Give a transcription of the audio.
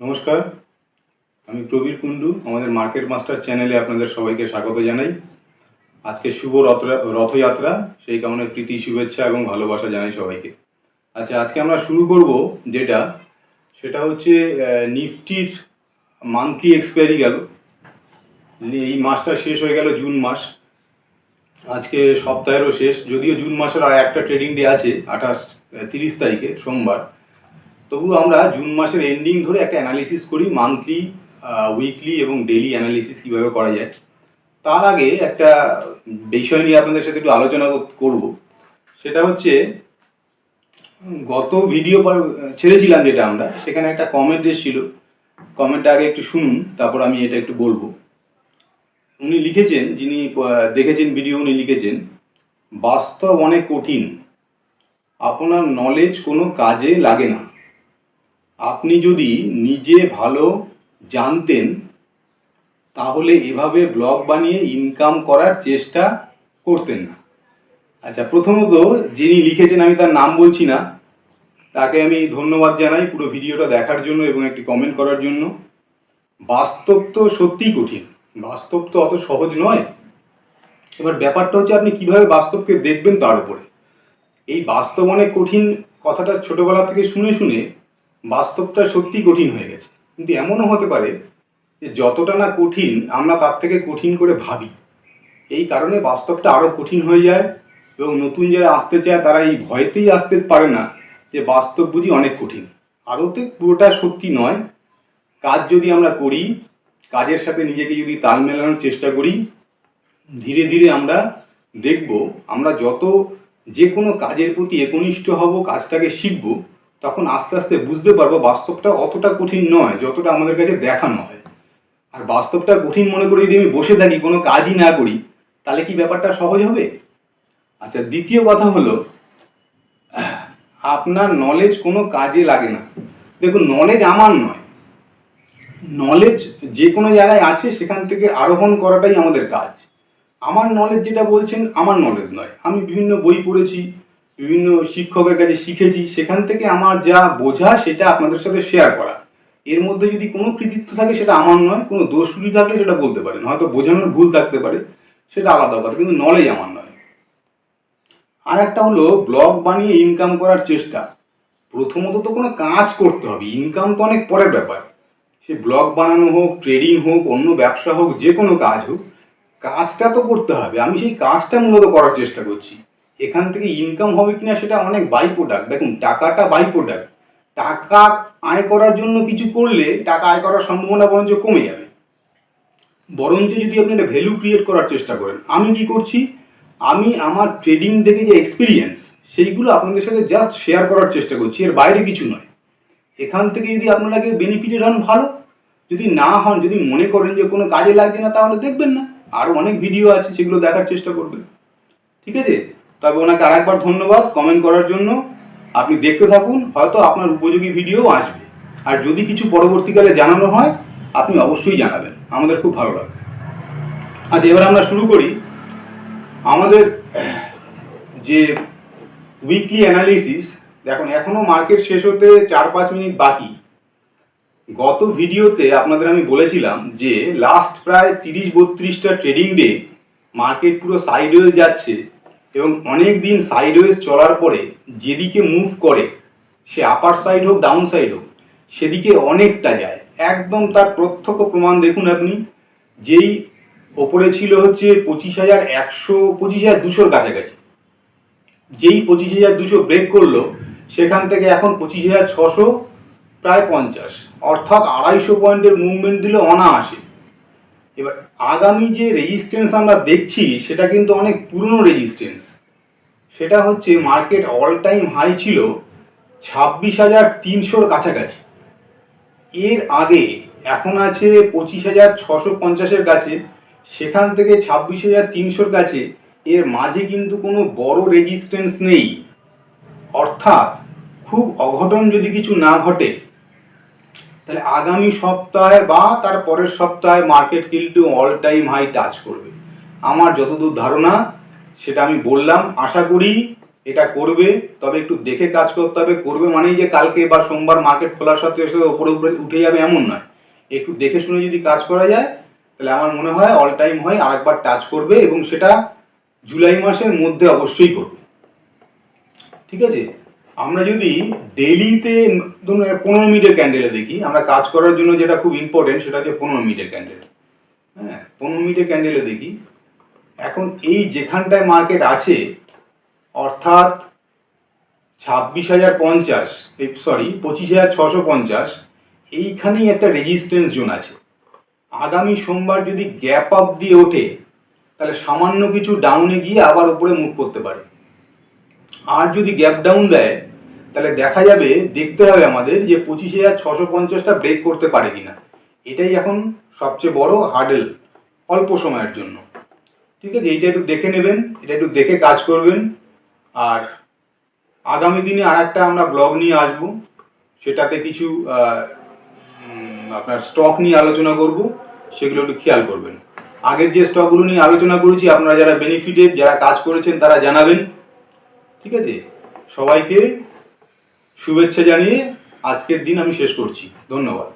নমস্কার, আমি প্রবীর কুণ্ডু, আমাদের মার্কেট মাস্টার চ্যানেলে আপনাদের সবাইকে স্বাগত জানাই। আজকে শুভ রথ, রথযাত্রা, সেই কারণে প্রীতি, শুভেচ্ছা এবং ভালোবাসা জানাই সবাইকে। আচ্ছা আজকে আমরা শুরু করব যেটা, সেটা হচ্ছে নিফটির মান্থলি এক্সপায়ারি গেল। এই মাসটা শেষ হয়ে গেল জুন মাস। আজকে সপ্তাহেরও শেষ, যদিও জুন মাসের আর একটা ট্রেডিং ডে আছে, আঠাশ, তিরিশ তারিখে, সোমবার। তবু আমরা জুন মাসের এন্ডিং ধরে একটা অ্যানালিসিস করি মান্থলি উইকলি এবং ডেলি অ্যানালিসিস কীভাবে করা যায়। তার আগে একটা বিষয় নিয়ে আপনাদের সাথে একটু আলোচনা কর- করব। সেটা হচ্ছে, গত ভিডিও ছেড়েছিলাম যেটা আমরা, সেখানে একটা কমেন্ট এসেছিল। কমেন্টটা আগে একটু শুনুন, তারপর আমি এটা একটু বলব। উনি লিখেছেন, যিনি দেখেছেন ভিডিও উনি লিখেছেন, বাস্তব অনেক কঠিন। আপনার নলেজ কোনো কাজে লাগে না। আপনি যদি নিজে ভালো জানতেন, তাহলে এভাবে ব্লগ বানিয়ে ইনকাম করার চেষ্টা করতেন না। আচ্ছা প্রথমত যিনি লিখেছেন, আমি তার নাম বলছি না। তাকে আমি ধন্যবাদ জানাই পুরো ভিডিওটা দেখার জন্য এবং একটি কমেন্ট করার জন্য। বাস্তব তো সত্যিই কঠিন। বাস্তব তো অত সহজ নয়। এবার ব্যাপারটা হচ্ছে, আপনি কীভাবে বাস্তবকে দেখবেন তার উপরে? এই বাস্তব অনেক কঠিন কথাটা ছোটবেলা থেকে শুনে শুনে বাস্তবটা সত্যি কঠিন হয়ে গেছে। কিন্তু এমনও হতে পারে যে যতটা না কঠিন আমরা তার থেকে কঠিন করে ভাবি। এই কারণে বাস্তবটা আরও কঠিন হয়ে যায় এবং নতুন যারা আসতে চায় তারা এই ভয়তেই আসতে পারে না যে বাস্তব বুঝি অনেক কঠিন। আদতে পুরোটা সত্যি নয়। কাজ যদি আমরা করি, কাজের সাথে নিজেকে যদি তাল মেলানোর চেষ্টা করি, ধীরে ধীরে আমরা দেখব, আমরা যত যে কোনো কাজের প্রতি একনিষ্ঠ হব, কাজটাকে শিখব তখন আস্তে আস্তে বুঝতে পারব বাস্তবটা অতটা কঠিন নয়, যতটা আমাদের কাছে দেখানো হয়। আর বাস্তবটা কঠিন মনে করে যদি আমি বসে থাকি, কোনো কাজই না করি, তাহলে কি ব্যাপারটা সহজ হবে? আচ্ছা দ্বিতীয় কথা হলো, আপনার নলেজ কোনো কাজে লাগে না। দেখুন নলেজ আমার নয়। নলেজ যে কোনো জায়গায় আছে, সেখান থেকে আরোহণ করাটাই আমাদের কাজ। আমার নলেজ যেটা বলছেন, আমার নলেজ নয়। আমি বিভিন্ন বই পড়েছি বিভিন্ন শিক্ষকের কাছে শিখেছি, সেখান থেকে আমার যা বোঝা সেটা আপনাদের সাথে শেয়ার করা। এর মধ্যে যদি কোনো কৃতিত্ব থাকে, সেটা আমার নয়, কোনো দোষ ত্রুটি থাকলে সেটা বলতে পারেন। হয়তো বোঝানোর ভুল থাকতে পারে, সেটা আলাদা কথা কিন্তু নলেজ আমার নয়। আর একটা হলো ব্লগ বানিয়ে ইনকাম করার চেষ্টা। প্রথমত তো কোনো কাজ করতে হবে ইনকাম তো অনেক পরের ব্যাপার। সে ব্লগ বানানো হোক ট্রেডিং হোক, অন্য ব্যবসা হোক, যে কোনো কাজ হোক, কাজটা তো করতে হবে। আমি সেই কাজটা মূলত করার চেষ্টা করছি। এখান থেকে ইনকাম হবে কিনা সেটা অনেক বাই প্রোডাক্ট দেখুন, টাকাটা বাই প্রোডাক্ট টাকা আয় করার জন্য কিছু করলে টাকা আয় করার সম্ভাবনা বরঞ্চ কমে যাবে। বরঞ্চ যদি আপনি একটা ভ্যালু ক্রিয়েট করার চেষ্টা করেন, আমি কি করছি? আমি আমার ট্রেডিং থেকে যে এক্সপিরিয়েন্স সেইগুলো আপনাদের সাথে জাস্ট শেয়ার করার চেষ্টা করছি, এর বাইরে কিছু নয়। এখান থেকে যদি আপনারা কেউ বেনিফিটেড হন ভালো, যদি না হন, যদি মনে করেন যে কোনো কাজে লাগছে না, তাহলে দেখবেন না। আরও অনেক ভিডিও আছে, সেগুলো দেখার চেষ্টা করবেন। ঠিক আছে? তবে ওনাকে আরেকবার ধন্যবাদ কমেন্ট করার জন্য। আপনি দেখতে থাকুন, হয়তো আপনার উপযোগী ভিডিও আসবে। আর যদি কিছু পরবর্তীকালে জানানো হয়, আপনি অবশ্যই জানাবেন। আমাদের খুব ভালো লাগবে। আচ্ছা এবার আমরা শুরু করি। আমাদের যে উইকলি অ্যানালিসিস দেখুন এখনও মার্কেট শেষ হতে চার পাঁচ মিনিট বাকি। গত ভিডিওতে আপনাদের আমি বলেছিলাম যে লাস্ট প্রায় তিরিশ বত্রিশটা ট্রেডিং ডে মার্কেট পুরো সাইডওয়েজ যাচ্ছে। এবং অনেক দিন সাইডওয়েজ চলার পরে যেদিকে মুভ করে, সে আপার সাইড হোক ডাউন সাইড হোক, সেদিকে অনেকটা যায়। একদম তার প্রত্যক্ষ প্রমাণ দেখুন আপনি, যেই ওপরে ছিল হচ্ছে পঁচিশ হাজার একশো, পঁচিশ হাজার দুশোর কাছাকাছি। যেই পঁচিশ হাজার দুশো ব্রেক করল, সেখান থেকে এখন পঁচিশ হাজার ছশো, প্রায় পঞ্চাশ। অর্থাৎ আড়াইশো পয়েন্টের মুভমেন্ট দিলে অনায়াসে। এবার আগামী যে রেজিস্ট্যান্স আমরা দেখছি, সেটা কিন্তু অনেক পুরনো রেজিস্ট্যান্স সেটা হচ্ছে মার্কেট অল টাইম হাই ছিল ছাব্বিশ হাজার তিনশোর কাছাকাছি। এর আগে এখন আছে পঁচিশ হাজার ছশো পঞ্চাশের কাছে, সেখান থেকে ছাব্বিশ হাজার তিনশোর কাছে, এর মাঝে কিন্তু কোনো বড় রেজিস্ট্যান্স নেই। অর্থাৎ খুব অঘটন যদি কিছু না ঘটে, তাহলে আগামী সপ্তাহে বা তার পরের সপ্তাহে মার্কেট কিন্তু অল টাইম হাই টাচ করবে। আমার যতদূর ধারণা সেটা আমি বললাম, আশা করি এটা করবে, তবে একটু দেখে কাজ করতে হবে। করবে মানেই যে কালকে বা সোমবার মার্কেট খোলার সাথে সাথে ওপরে উপরে উঠে যাবে এমন নয়। একটু দেখে শুনে যদি কাজ করা যায়, তাহলে আমার মনে হয় অল টাইম হয় আরেকবার টাচ করবে এবং সেটা জুলাই মাসের মধ্যে অবশ্যই করবে। ঠিক আছে? আমরা যদি ডেলিতে ধরুন পনেরো মিনিটের ক্যান্ডেলে দেখি, আমরা কাজ করার জন্য যেটা খুব ইম্পর্টেন্ট সেটা হচ্ছে পনেরো মিনিটের ক্যান্ডেল হ্যাঁ পনেরো মিনিটের ক্যান্ডেলে দেখি এখন এই যেখানটায় মার্কেট আছে, অর্থাৎ ছাব্বিশ হাজার পঞ্চাশ সরি পঁচিশ হাজার ছশো পঞ্চাশ, এইখানেই একটা রেজিস্ট্যান্স জোন আছে। আগামী সোমবার যদি গ্যাপ আপ দিয়ে ওঠে, তাহলে সামান্য কিছু ডাউনে গিয়ে আবার উপরে মুভ করতে পারে। আর যদি গ্যাপ ডাউন দেয়, তাহলে দেখা যাবে, দেখতে হবে আমাদের যে পঁচিশ হাজার ছশো পঞ্চাশটা ব্রেক করতে পারে কিনা। এটাই এখন সবচেয়ে বড় হার্ডেল অল্প সময়ের জন্য। ঠিক আছে, এইটা একটু দেখে নেবেন, এটা একটু দেখে কাজ করবেন। আর আগামী দিনে আর একটা আমরা ব্লগ নিয়ে আসব, সেটাতে কিছু আপনার স্টক নিয়ে আলোচনা করব, সেগুলো একটু খেয়াল করবেন। আগের যে স্টকগুলো নিয়ে আলোচনা করেছি, আপনারা যারা বেনিফিটেড যারা কাজ করেছেন, তারা জানাবেন। ঠিক আছে? সবাইকে শুভেচ্ছা জানিয়ে আজকের দিন আমি শেষ করছি। ধন্যবাদ।